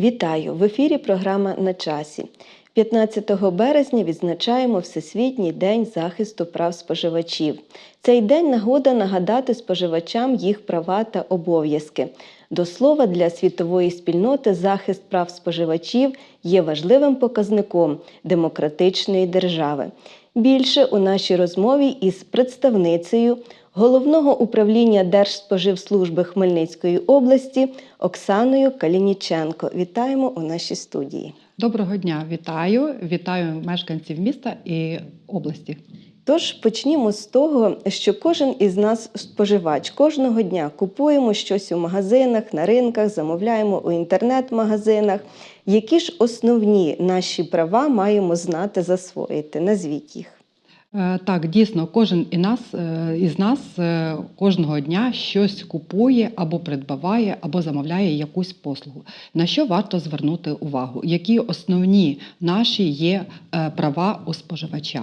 Вітаю! В ефірі програма на часі. 15 березня відзначаємо Всесвітній день захисту прав споживачів. Цей день нагода нагадати споживачам їх права та обов'язки. До слова, для світової спільноти захист прав споживачів є важливим показником демократичної держави. Більше у нашій розмові із представницею головного управління Держспоживслужби Хмельницької області Оксаною Калініченко. Вітаємо у нашій студії. Доброго дня, вітаю! Вітаю мешканців міста і області. Тож почнімо з того, що кожен із нас споживач кожного дня купуємо щось у магазинах, на ринках, замовляємо у інтернет-магазинах. Які ж основні наші права маємо знати, засвоїти? Назвіть їх. Е, Так, дійсно, кожен і нас, е, із нас е, кожного дня щось купує або придбаває, або замовляє якусь послугу. На що варто звернути увагу? Які основні наші є права у споживача?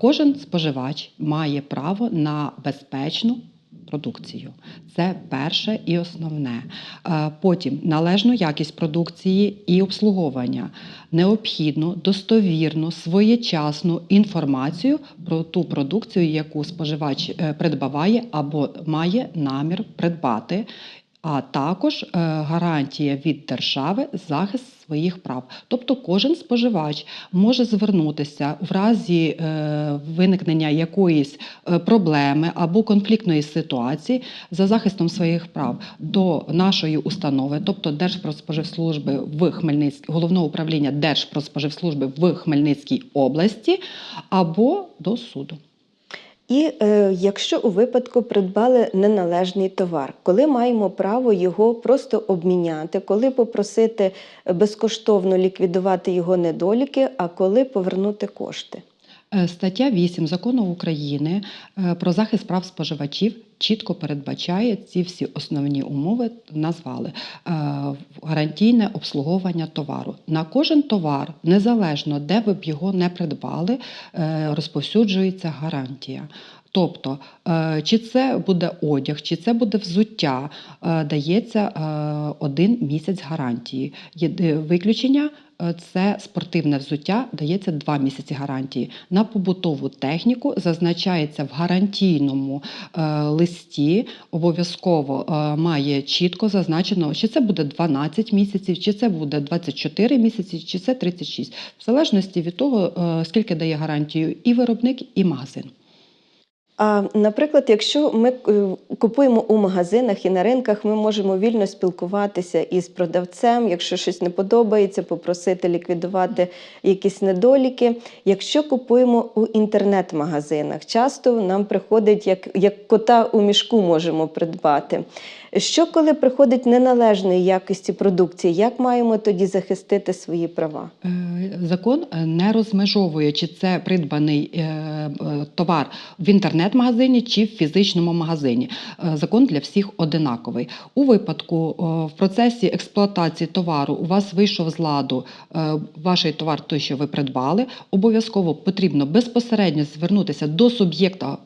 Кожен споживач має право на безпечну. Продукцію це перше і основне. Е, Потім належну якість продукції і обслуговування, необхідну, достовірну, своєчасну інформацію про ту продукцію, яку споживач е, придбаває або має намір придбати. А також е, гарантія від держави захист своїх прав. Тобто кожен споживач може звернутися в разі е, виникнення якоїсь е, проблеми або конфліктної ситуації за захистом своїх прав до нашої установи, тобто Держпродспоживслужби в Хмельницькій, головного управління Держпродспоживслужби в Хмельницькій області або до суду. І е, якщо у випадку придбали неналежний товар, коли маємо право його просто обміняти, коли попросити безкоштовно ліквідувати його недоліки, а коли повернути кошти? Е, Стаття 8 закону України е, про захист прав споживачів чітко передбачає ці всі основні умови. Назвали Е, гарантійне обслуговування товару. На кожен товар, незалежно де ви б його не придбали, розповсюджується гарантія. Тобто, е, чи це буде одяг, чи це буде взуття, е, дається е, один місяць гарантії. Виключення це спортивне взуття, дається два місяці гарантії. На побутову техніку зазначається в гарантійному листі, обов'язково має чітко зазначено, чи це буде 12 місяців, чи це буде 24 місяці, чи це 36, в залежності від того, скільки дає гарантію і виробник, і магазин. А наприклад, якщо ми е, купуємо у магазинах і на ринках, ми можемо вільно спілкуватися із продавцем, якщо щось не подобається, попросити ліквідувати якісь недоліки. Якщо купуємо у інтернет-магазинах, часто нам приходить як, як кота у мішку можемо придбати. Що коли приходить неналежної якості продукції, як маємо тоді захистити свої права? Е, Закон е, не розмежовує, чи це придбаний товар в інтернет-магазині чи в фізичному магазині. Е, Закон для всіх одинаковий. У випадку е, в процесі експлуатації товару у вас вийшов з ладу е, ваш товар, той, що ви придбали, обов'язково потрібно безпосередньо звернутися до суб'єкта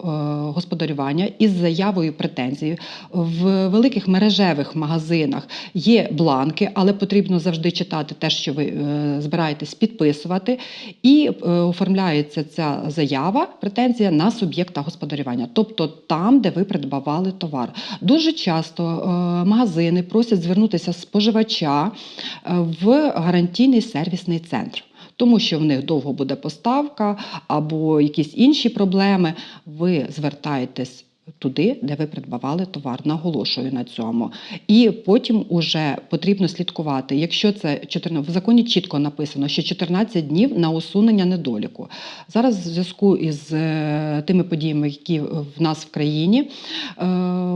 господарювання із заявою претензією. В великих мережевих магазинах є бланки, але потрібно завжди читати те, що ви збираєтесь підписувати, і оформляється ця заява, претензія на суб'єкта господарювання, тобто там, де ви придбавали товар. Дуже часто е, магазини просять звернутися споживача е, в гарантійний сервісний центр. Тому що в них довго буде поставка або якісь інші проблеми, ви звертаєтесь туди, де ви придбавали товар. Наголошую на цьому. І потім уже потрібно слідкувати. Якщо це 14, в законі чітко написано, що 14 днів на усунення недоліку. Зараз в зв'язку із е, тими подіями, які в нас в країні, е,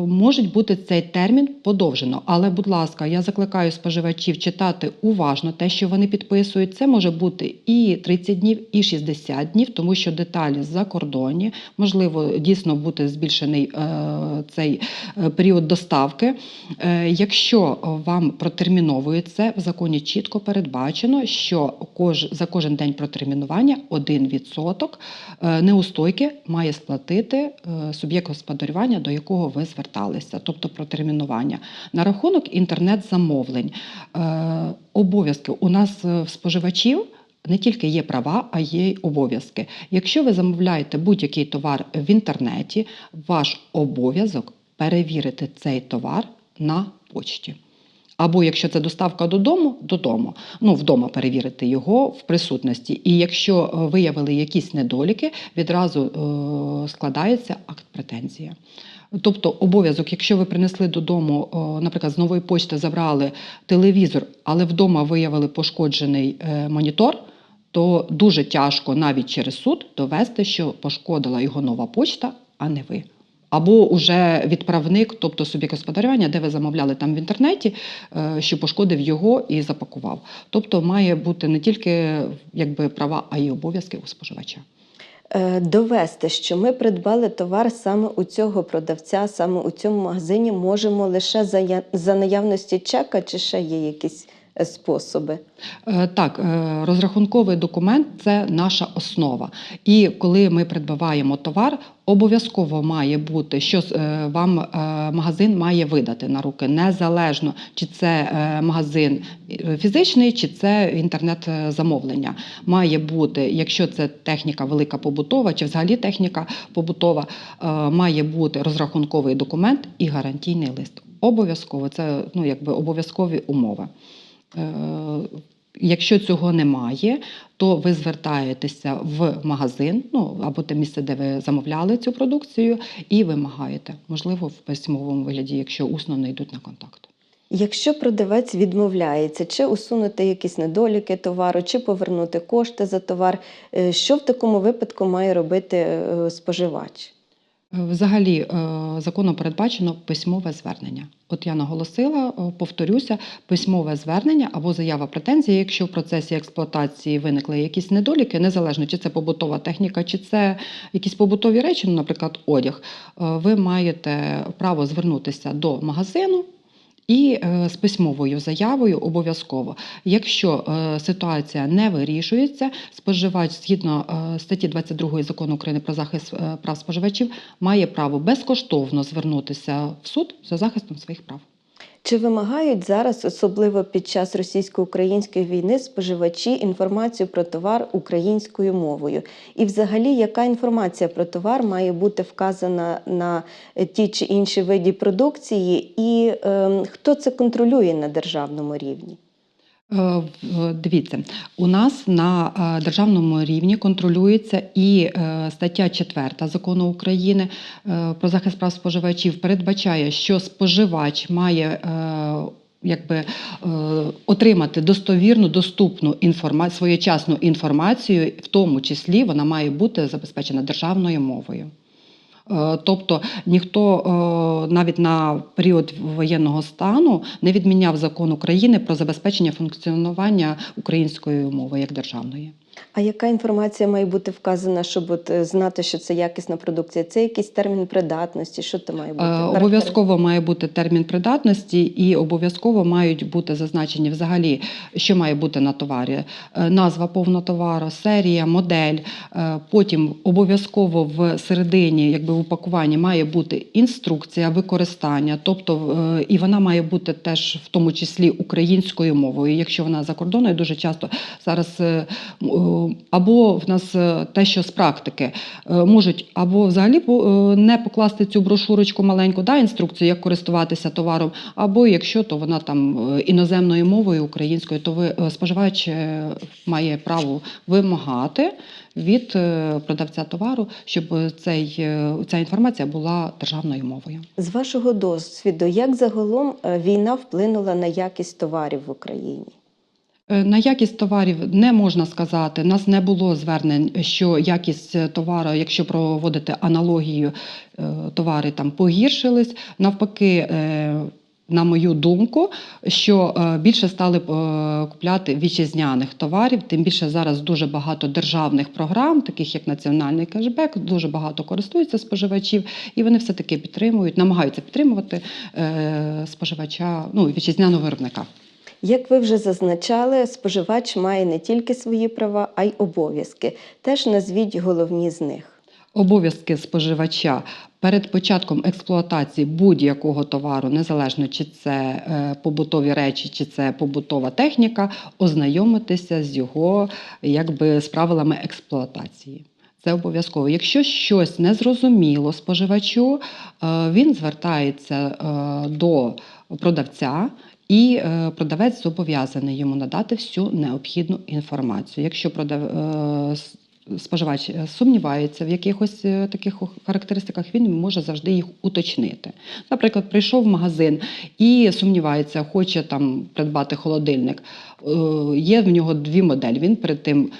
можуть бути цей термін подовжено. Але, будь ласка, я закликаю споживачів читати уважно те, що вони підписують. Це може бути і 30 днів, і 60 днів, тому що деталі за кордоні можливо дійсно бути збільшений певний е, цей е, період доставки. Е, Якщо вам протерміновується, в законі чітко передбачено, що за кожен день протермінування 1% е, неустойки має сплатити суб'єкт господарювання, до якого ви зверталися, тобто протермінування. На рахунок інтернет-замовлень обов'язки у нас в споживачів. Не тільки є права, а є й обов'язки. Якщо ви замовляєте будь-який товар в інтернеті, ваш обов'язок перевірити цей товар на почті. Або якщо це доставка додому, додому. Ну, вдома перевірити його в присутності. І якщо е, виявили якісь недоліки, відразу е, складається акт претензії. Тобто обов'язок, якщо ви принесли додому, о, наприклад, з нової почти забрали телевізор, але вдома виявили пошкоджений е, монітор, то дуже тяжко навіть через суд довести, що пошкодила його нова почта, а не ви. Або уже відправник, тобто суб'єкт господарювання, де ви замовляли там в інтернеті, е, що пошкодив його і запакував. Тобто має бути не тільки якби права, а й обов'язки у споживача. Е, Довести, що ми придбали товар саме у цього продавця, саме у цьому магазині, можемо лише за, за наявності чека, чи ще є якісь способи. Е, Так, е, розрахунковий документ це наша основа. І коли ми придбаваємо товар, обов'язково має бути, що е, вам магазин має видати на руки, незалежно чи це магазин фізичний, чи це інтернет-замовлення. Має бути, якщо це техніка велика побутова, чи взагалі техніка побутова, має бути розрахунковий документ і гарантійний лист. Обов'язково це ну, якби обов'язкові умови. Е, Якщо цього немає, то ви звертаєтеся в магазин, ну або те місце, де ви замовляли цю продукцію, і вимагаєте, можливо, в письмовому вигляді, якщо усно не йдуть на контакт. Якщо продавець відмовляється, чи усунути якісь недоліки товару, чи повернути кошти за товар, е, що в такому випадку має робити е, споживач? Е, Взагалі, е, законом передбачено письмове звернення. От я наголосила, е, повторюся, письмове звернення або заява претензії, якщо в процесі експлуатації виникли якісь недоліки, незалежно чи це побутова техніка, чи це якісь побутові речі, ну, наприклад, одяг, ви маєте право звернутися до магазину. І е, з письмовою заявою обов'язково. Якщо е, ситуація не вирішується, споживач згідно е, статті 22 закону України про захист прав споживачів має право безкоштовно звернутися в суд за захистом своїх прав. Чи вимагають зараз, особливо під час російсько-української війни, споживачі інформацію про товар українською мовою? І, взагалі, яка інформація про товар має бути вказана на е, ті чи інші виді продукції, і е, хто це контролює на державному рівні? Е, Дивіться, у нас на е, державному рівні контролюється і е, стаття 4 закону України про захист прав споживачів передбачає, що споживач має якби отримати достовірну, доступну інформацію, своєчасну інформацію, в тому числі вона має бути забезпечена державною мовою. Е, Тобто ніхто е, навіть на період воєнного стану не відміняв закон України про забезпечення функціонування української мови як державної. А яка інформація має бути вказана, щоб от, е, знати, що це якісна продукція? Це якийсь термін придатності? Що це має бути? Е, Обов'язково має бути термін придатності, і обов'язково мають бути зазначені взагалі, що має бути на товарі. Е, Назва повного товару, серія, модель. Потім обов'язково в середині, якби в упакуванні, має бути інструкція використання, тобто і вона має бути теж в тому числі українською мовою. Якщо вона за кордоною, дуже часто зараз або в нас е, те, що з практики е, можуть або взагалі е, не покласти цю брошурочку маленьку, да, інструкцію, як користуватися товаром, або якщо то вона там е, іноземною мовою українською, то ви е, споживач е, має право вимагати від е, продавця товару, щоб цей, е, ця інформація була державною мовою. З вашого досвіду, як загалом е, війна вплинула на якість товарів в Україні? Е, На якість товарів не можна сказати. Нас не було звернень, що якість е, товару, якщо проводити аналогію, е, товари там погіршились. Навпаки, на мою думку, що більше стали купляти вітчизняних товарів, тим більше зараз дуже багато державних програм, таких як національний кешбек, дуже багато користуються споживачів, і вони все таки підтримують, намагаються підтримувати споживача, ну вітчизняного виробника. Як ви вже зазначали, споживач має не тільки свої права, а й обов'язки. Теж назвіть головні з них. Обов'язки споживача перед початком експлуатації будь-якого товару, незалежно чи це е, побутові речі, чи це побутова техніка, ознайомитися з його якби з правилами експлуатації. Це обов'язково. Якщо щось незрозуміло споживачу, е, він звертається е, до продавця. І е, продавець зобов'язаний йому надати всю необхідну інформацію. Якщо продав... е, споживач е, сумнівається в якихось таких характеристиках, він може завжди їх уточнити. Наприклад, прийшов в магазин і сумнівається, хоче там придбати холодильник. Є в нього дві моделі. Він перед тим.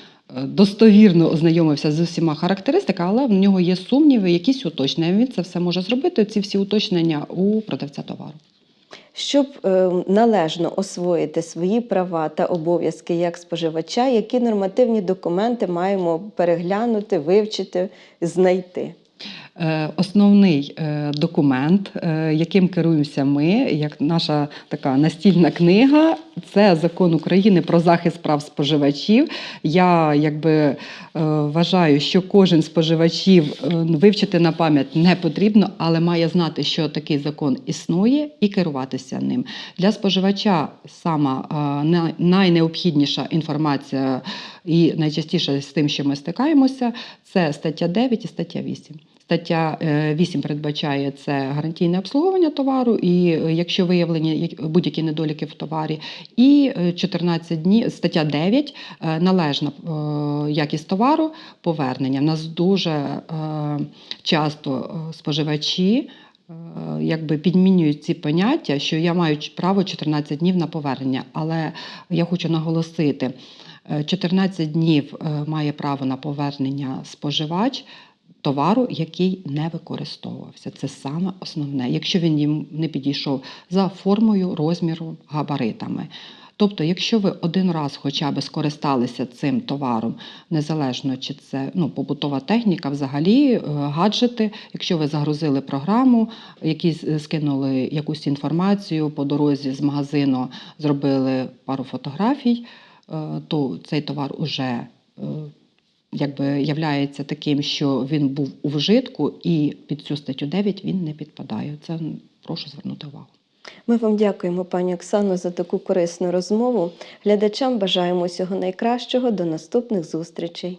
Достовірно ознайомився з усіма характеристиками, але в нього є сумніви, якісь уточнення. Він це все може зробити. Ці всі уточнення у продавця товару. Щоб е, належно освоїти свої права та обов'язки як споживача, які нормативні документи маємо переглянути, вивчити, знайти. Е, Основний е, документ, е, яким керуємося ми, як наша така настільна книга, це закон України про захист прав споживачів. Я якби вважаю, що кожен споживачів вивчити на пам'ять не потрібно, але має знати, що такий закон існує, і керуватися ним. Для споживача сама найнеобхідніша інформація і найчастіше з тим, що ми стикаємося, це стаття 9 і стаття 8. Стаття е, 8 передбачає це гарантійне обслуговування товару, і е, якщо виявлені будь-які недоліки в товарі, і е, 14 днів, стаття 9 е, належна е, якість товару, повернення. У нас дуже е, часто е, споживачі. е, Якби підмінюють ці поняття, що я маю право 14 днів на повернення. Але я хочу наголосити: е, 14 днів е, має право на повернення споживач товару, який не використовувався. Це саме основне, якщо він їм не підійшов за формою, розміром, габаритами. Тобто, якщо ви один раз хоча б скористалися цим товаром, незалежно чи це ну, побутова техніка, взагалі е, гаджети, якщо ви загрузили програму, якісь е, скинули якусь інформацію по дорозі з магазину, зробили пару фотографій, е, то цей товар уже якби являється таким, що він був у вжитку, і під цю статтю 9 він не підпадає. Це прошу звернути увагу. Ми вам дякуємо, пані Оксано, за таку корисну розмову. Глядачам бажаємо всього найкращого. До наступних зустрічей.